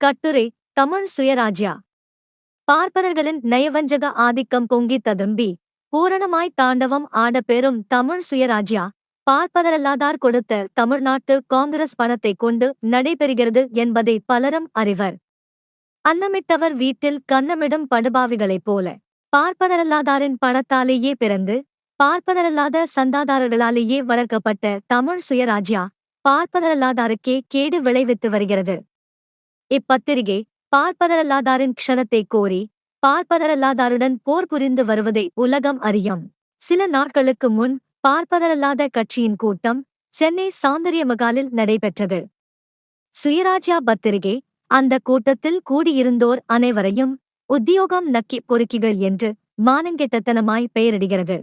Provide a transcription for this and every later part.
கட்டுரை தமிழ் சுயராஜ்யா பார்ப்பனர்களின் நயவஞ்சக ஆதிக்கம் பொங்கி ததும்பி பூரணமாய் தாண்டவம் ஆடப்பெறும் தமிழ் சுயராஜ்யா. பார்ப்பனரல்லாதார் கொடுத்த தமிழ்நாட்டு காங்கிரஸ் பணத்தை கொண்டு நடைபெறுகிறது என்பதை பலரும் அறிவர். அன்னமிட்டவர் வீட்டில் கன்னமிடும் படுபாவிகளைப் போல பார்ப்பனரல்லாதாரின் பணத்தாலேயே பிறந்து பார்ப்பனரல்லாத சந்தாதாரர்களாலேயே வளர்க்கப்பட்ட தமிழ் சுயராஜ்யா பார்ப்பனரல்லாதாருக்கே கேடு விளைவித்து வருகிறது. இப்பத்திரிகை பார்ப்பதரல்லாதாரின் க்ஷணத்தை கோரி பார்ப்பதரல்லாதாருடன் போர் புரிந்து வருவதை உலகம் அறியும். சில நாட்களுக்கு முன் பார்ப்பதரல்லாத கட்சியின் கூட்டம் சென்னை சௌந்தரிய மகாலில் நடைபெற்றது. சுயராஜ்யா பத்திரிகை அந்த கூட்டத்தில் கூடியிருந்தோர் அனைவரையும் உத்தியோகம் நக்கி பொறுக்கிகள் என்று மானங்கெட்டத்தனமாய் பெயரிடுகிறது.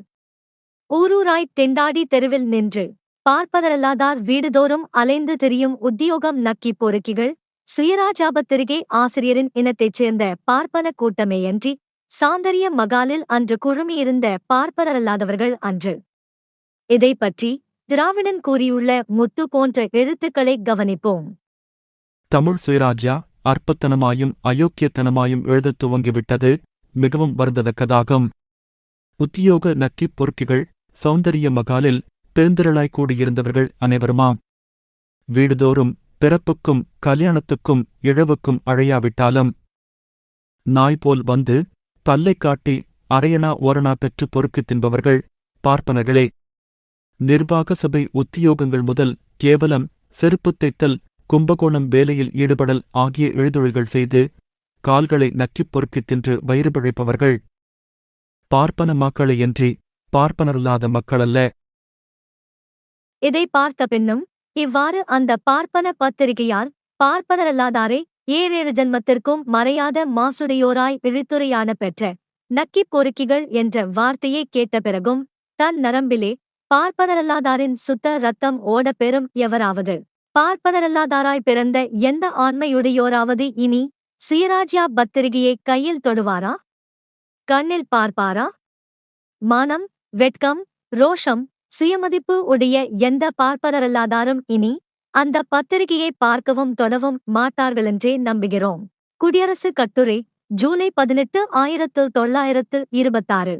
ஊரூராய் தெண்டாடி தெருவில் நின்று பார்ப்பதரல்லாதார் வீடுதோறும் அலைந்து திரியும் உத்தியோகம் நக்கி பொறுக்கிகள் சுயராஜாபத்திரிகை ஆசிரியரின் இனத்தைச் சேர்ந்த பார்ப்பன கூட்டமேயன்றி சாந்தரிய மகாலில் அன்று குழுமியிருந்த பார்ப்பனரல்லாதவர்கள் அன்று. இதை பற்றி திராவிடன் கூறியுள்ள முத்து போன்ற எழுத்துக்களை கவனிப்போம். தமிழ் சுயராஜ்யா அற்பத்தனமாயும் அயோக்கியத்தனமாயும் எழுதத் துவங்கிவிட்டது மிகவும் வருந்ததக்கதாகும் உத்தியோக நக்கிப் பொறுக்கிகள் சௌந்தரிய மகாலில் பெருந்திரளாய் கூடியிருந்தவர்கள் அனைவருமாம். வீடுதோறும் பிறப்புக்கும் கல்யாணத்துக்கும் இழவுக்கும் அழையாவிட்டாலும் நாய் போல் வந்து பல்லை காட்டி அரையணா ஓரணா பெற்று பொறுக்கு தின்பவர்கள் பார்ப்பனர்களே. நிர்வாக சபை உத்தியோகங்கள் முதல் கேவலம் செருப்பு தைத்தல் கும்பகோணம் வேலையில் ஈடுபடல் ஆகிய எழுதொழில்கள் செய்து கால்களை நக்கிப் பொறுக்கித் தின்று வயிறு பிழைப்பவர்கள். பார்ப்பன மக்களையன்றி பார்ப்பனரல்லாத மக்களல்ல. இதை பார்த்த பின்னும் இவ்வாறு அந்த பார்ப்பன பத்திரிகையால் பார்ப்பனரல்லாதாரே ஏழேழு ஜன்மத்திற்கும் மறையாத மாசுடையோராய் இழித்துரையான பெற்ற நக்கிப் பொறுக்கிகள் என்ற வார்த்தையை கேட்ட பிறகும் தன் நரம்பிலே பார்ப்பனரல்லாதாரின் சுத்த ரத்தம் ஓடப் பெறும் எவராவது பார்ப்பனரல்லாதாராய் பிறந்த எந்த ஆண்மையுடையோராவது இனி சுயராஜ்யா பத்திரிகையை கையில் தொடுவாரா? கண்ணில் பார்ப்பாரா? மானம் வெட்கம் ரோஷம் சுயமதிப்பு உடைய எந்த பார்ப்பனரல்லாதாரும் இனி அந்த பத்திரிகையை பார்க்கவும் தொடவும் மாட்டார்களென்றே நம்புகிறோம். குடியரசு கட்டுரை ஜூலை பதினெட்டு ஆயிரத்து தொள்ளாயிரத்து இருபத்தாறு.